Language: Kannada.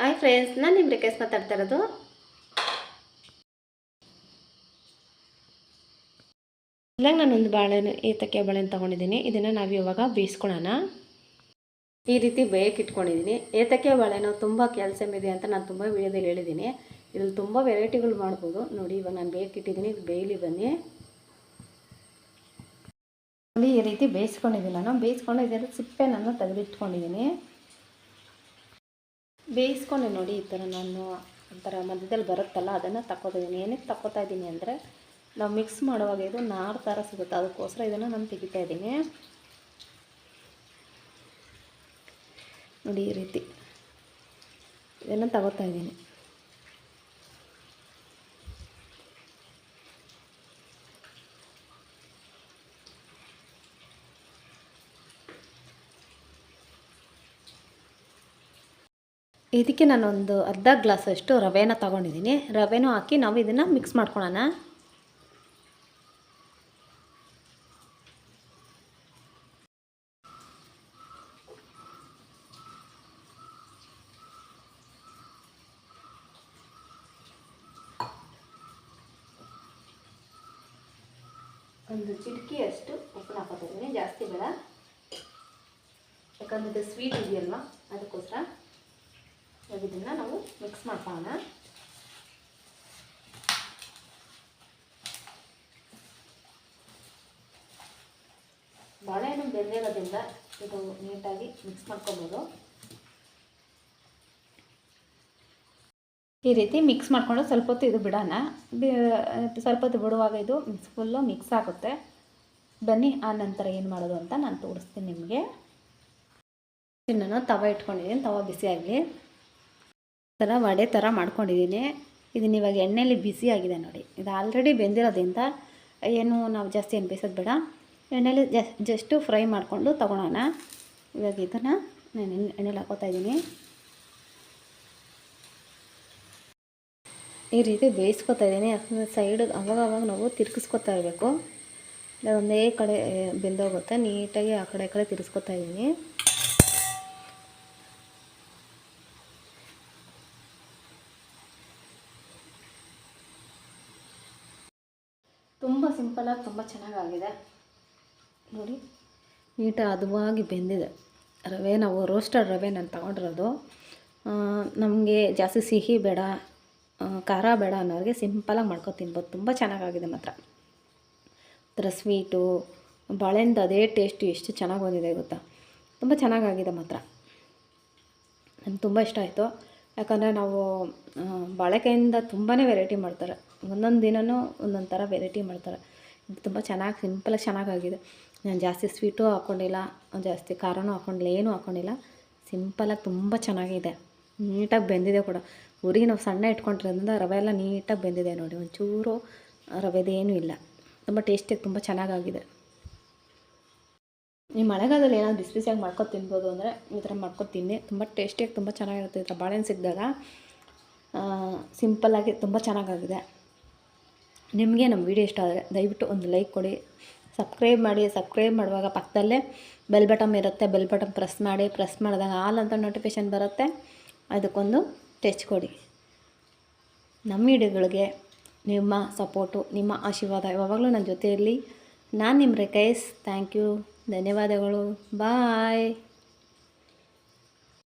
ಹಾಯ್ ಫ್ರೆಂಡ್ಸ್, ನಾನು ನಿಮ್ಮ ರಿಕ್ವೆಸ್ಟ್ ಮಾತಾಡ್ತಾ ಇರೋದು. ನಾನು ನಾನೊಂದು ಬಾಳೆಹಣ್ಣು, ಏತಕ್ಕೆ ಬಾಳೆಹಣ್ಣು ತೊಗೊಂಡಿದ್ದೀನಿ. ಇದನ್ನು ನಾವು ಇವಾಗ ಬೇಯಿಸ್ಕೊಳ್ಳೋಣ ಈ ರೀತಿ ಬೇಯಕ್ಕೆ ಇಟ್ಕೊಂಡಿದ್ದೀನಿ ಏತಕ್ಕೆ ಬಾಳೆನೋ ತುಂಬ ಕ್ಯಾಲ್ಸಿಯಂ ಇದೆ ಅಂತ ನಾನು ತುಂಬ ವಿಡಿಯೋದಲ್ಲಿ ಹೇಳಿದ್ದೀನಿ ಇದ್ರಲ್ಲಿ ತುಂಬ ವೆರೈಟಿಗಳು ಮಾಡ್ಬೋದು. ನೋಡಿ, ಇವಾಗ ನಾನು ಬೇಯಕ್ಕೆ ಇಟ್ಟಿದ್ದೀನಿ ಇದು ಬೇಯಲಿ ಬನ್ನಿ. ಈ ರೀತಿ ಬೇಯಿಸ್ಕೊಂಡಿದ್ದೀನಿ ನಾನು ಬೇಯಿಸ್ಕೊಂಡು ಇದರ ಸಿಪ್ಪೆ ನಾನು ತೆಗೆದಿಟ್ಕೊಂಡಿದ್ದೀನಿ ಬೇಯಿಸ್ಕೊಂಡೆ ನೋಡಿ ಈ ಥರ ನಾನು ಒಂಥರ ಮಧ್ಯದಲ್ಲಿ ಬರುತ್ತಲ್ಲ, ಅದನ್ನು ತಗೋತಿದ್ದೀನಿ ಏನಕ್ಕೆ ತಗೋತಾ ಇದ್ದೀನಿ ಅಂದರೆ, ನಾವು ಮಿಕ್ಸ್ ಮಾಡುವಾಗ ಇದು ನಾರು ಥರ ಸಿಗುತ್ತೆ. ಅದಕ್ಕೋಸ್ಕರ ಇದನ್ನು ನಾನು ತೆಗಿತಾ ಇದ್ದೀನಿ. ನೋಡಿ ಈ ರೀತಿ. ಇದನ್ನು ತಗೋತಾ ಇದ್ದೀನಿ. ಇದಕ್ಕೆ ನಾನೊಂದು ಅರ್ಧ ಗ್ಲಾಸಷ್ಟು ರವೆನ ತಗೊಂಡಿದ್ದೀನಿ. ರವೆನೂ ಹಾಕಿ ನಾವು ಇದನ್ನು ಮಿಕ್ಸ್ ಮಾಡ್ಕೊಳ್ಳೋಣ ಒಂದು ಚಿಟಕಿಯಷ್ಟು ಉಪ್ಪು ಹಾಕೋತಿದ್ದೀನಿ. ಜಾಸ್ತಿ ಬೇಡ. ಯಾಕಂದರೆ ಇದು ಸ್ವೀಟ್ ಇದೆಯಲ್ವ? ಅದಕ್ಕೋಸ್ಕರ. ಇವಾಗ ಇದನ್ನು ನಾವು ಮಿಕ್ಸ್ ಮಾಡ್ಕೊಳ್ಳೋಣ. ಬಾಳೆಹಣ್ಣು ಬೆಂದಿರೋದ್ರಿಂದ ಇದು ನೀಟಾಗಿ ಮಿಕ್ಸ್ ಮಾಡ್ಕೊಬೋದು. ಈ ರೀತಿ ಮಿಕ್ಸ್ ಮಾಡಿಕೊಂಡು ಸ್ವಲ್ಪ ಹೊತ್ತು ಇದು ಬಿಡೋಣ. ಸ್ವಲ್ಪ ಹೊತ್ತು ಬಿಡುವಾಗ ಇದು ಮಿಕ್ಸ್ ಫುಲ್ಲು ಮಿಕ್ಸ್ ಆಗುತ್ತೆ. ಬನ್ನಿ, ಆ ನಂತರ ಏನು ಮಾಡೋದು ಅಂತ ನಾನು ತೋರಿಸ್ತೀನಿ ನಿಮಗೆ. ನಾನು ತವ ಇಟ್ಕೊಂಡಿದ್ದೀನಿ, ತವ ಬಿಸಿಯಾಗಿ ಥರ ವಡೆ ಥರ ಮಾಡ್ಕೊಂಡಿದ್ದೀನಿ. ಇದನ್ನ ಇವಾಗ ಎಣ್ಣೆಯಲ್ಲಿ ಆಗಿದೆ ನೋಡಿ. ಇದು ಆಲ್ರೆಡಿ ಬೆಂದಿರೋದ್ರಿಂದ ಏನು ನಾವು ಜಾಸ್ತಿ ಏನು ಬೇಡ. ಎಣ್ಣೆಲಿ ಜಸ್ಟು ಫ್ರೈ ಮಾಡಿಕೊಂಡು ತೊಗೊಳೋಣ. ಇವಾಗ ಇದನ್ನು ನಾನು ಎಣ್ಣೆಲಿ ಹಾಕೋತಾ ಇದ್ದೀನಿ. ಈ ರೀತಿ ಬೇಯಿಸ್ಕೊತಾ ಇದ್ದೀನಿ. ಸೈಡ್ ಅವಾಗ ಅವಾಗ ನಾವು ತಿರ್ಗಿಸ್ಕೊತಾ ಇರಬೇಕು. ಒಂದೇ ಕಡೆ ಬೆಂದೋಗುತ್ತೆ. ನೀಟಾಗಿ ಆ ಕಡೆ ಕಡೆ ತಿರ್ಗಿಸ್ಕೊತಾ ಇದ್ದೀನಿ. ತುಂಬ ಸಿಂಪಲಾಗಿ ತುಂಬ ಚೆನ್ನಾಗಾಗಿದೆ. ನೋಡಿ, ನೀಟ ಹದವಾಗಿ ಬೆಂದಿದೆ. ರವೆ ನಾವು ರೋಸ್ಟೆಡ್ ರವೆ ನಾನು ತಗೊಂಡಿರೋದು ನಮಗೆ ಜಾಸ್ತಿ ಸಿಹಿ ಬೇಡ ಖಾರ ಬೇಡ ಅನ್ನೋರಿಗೆ ಸಿಂಪಲಾಗಿ ಮಾಡ್ಕೊ ತಿನ್ಬೋದು. ತುಂಬ ಚೆನ್ನಾಗಾಗಿದೆ ಮಾತ್ರ. ಥರ ಸ್ವೀಟು ಬಾಳೆಹಣ್ಣು ಅದೇ ಟೇಸ್ಟು ಎಷ್ಟು ಚೆನ್ನಾಗಿ ಬಂದಿದೆ ಗೊತ್ತಾ? ತುಂಬ ಚೆನ್ನಾಗಾಗಿದೆ ಮಾತ್ರ. ನನಗೆ ತುಂಬ ಇಷ್ಟ ಆಯಿತು. ಯಾಕಂದರೆ ನಾವು ಬಾಳೆಕಾಯಿಂದ ತುಂಬಾ ವೆರೈಟಿ ಮಾಡ್ತಾರೆ. ಒಂದೊಂದು ದಿನವೂ ಒಂದೊಂದು ಥರ ವೆರೈಟಿ ಮಾಡ್ತಾರೆ. ಇದು ತುಂಬ ಚೆನ್ನಾಗಿ ಸಿಂಪಲಾಗಿ ಚೆನ್ನಾಗಾಗಿದೆ ನಾನು ಜಾಸ್ತಿ ಸ್ವೀಟು ಹಾಕ್ಕೊಂಡಿಲ್ಲ ಜಾಸ್ತಿ ಖಾರನೂ ಹಾಕ್ಕೊಂಡಿಲ್ಲ ಏನೂ ಹಾಕ್ಕೊಂಡಿಲ್ಲ ಸಿಂಪಲಾಗಿ ತುಂಬ ಚೆನ್ನಾಗಿದೆ. ನೀಟಾಗಿ ಬೆಂದಿದೆ ಕೂಡ. ಊರಿಗೆ ನಾವು ಸಣ್ಣ ಇಟ್ಕೊಂಡಿರೋದ್ರಿಂದ ರವೆ ಎಲ್ಲ ನೀಟಾಗಿ ಬೆಂದಿದೆ ನೋಡಿ. ಒಂಚೂರು ರವೆದೇನೂ ಇಲ್ಲ. ತುಂಬ ಟೇಸ್ಟಿಯಾಗಿ ತುಂಬ ಚೆನ್ನಾಗಾಗಿದೆ ಈ ಮಳೆಗಾಲದಲ್ಲಿ ಏನಾದ್ರು ಬಿಸಿ ಬಿಸಿಯಾಗಿ ಮಾಡ್ಕೊಂಡು ತಿನ್ಬೋದು ಅಂದರೆ ಈ ಥರ ಮಾಡ್ಕೊಂಡು ತಿನ್ನಿ. ತುಂಬ ಟೇಸ್ಟಿಯಾಗಿ ತುಂಬ ಚೆನ್ನಾಗಿರುತ್ತೆ. ಈ ಥರ ಬಾಳೆಹಣ್ಣು ಸಿಕ್ಕಿದಾಗ ಸಿಂಪಲ್ಲಾಗಿ ತುಂಬ ಚೆನ್ನಾಗಾಗಿದೆ ನಿಮಗೆ ನಮ್ಮ ವೀಡಿಯೋ ಇಷ್ಟ ಆದರೆ ದಯವಿಟ್ಟು ಒಂದು ಲೈಕ್ ಕೊಡಿ, ಸಬ್ಸ್ಕ್ರೈಬ್ ಮಾಡಿ, ಸಬ್ಸ್ಕ್ರೈಬ್ ಮಾಡುವಾಗ ಪಕ್ಕದಲ್ಲೇ ಬೆಲ್ ಬಟನ್ ಇರುತ್ತೆ, ಬೆಲ್ ಬಟನ್ ಪ್ರೆಸ್ ಮಾಡಿ, ಪ್ರೆಸ್ ಮಾಡಿದಾಗ ಆಲ್ ಅಂತ ನೋಟಿಫಿಕೇಷನ್ ಬರುತ್ತೆ, ಅದಕ್ಕೊಂದು ಟಚ್ ಕೊಡಿ. ನಮ್ಮ ವಿಡಿಯೋಗಳಿಗೆ ನಿಮ್ಮ ಸಪೋರ್ಟು, ನಿಮ್ಮ ಆಶೀರ್ವಾದ ಯಾವಾಗಲೂ ನನ್ನ ಜೊತೆಯಲ್ಲಿ. ನಾನು ನಿಮ್ಮ ರೇಖೈಸ್ ಥ್ಯಾಂಕ್ ಯು ಧನ್ಯವಾದಗಳು ಬಾಯ್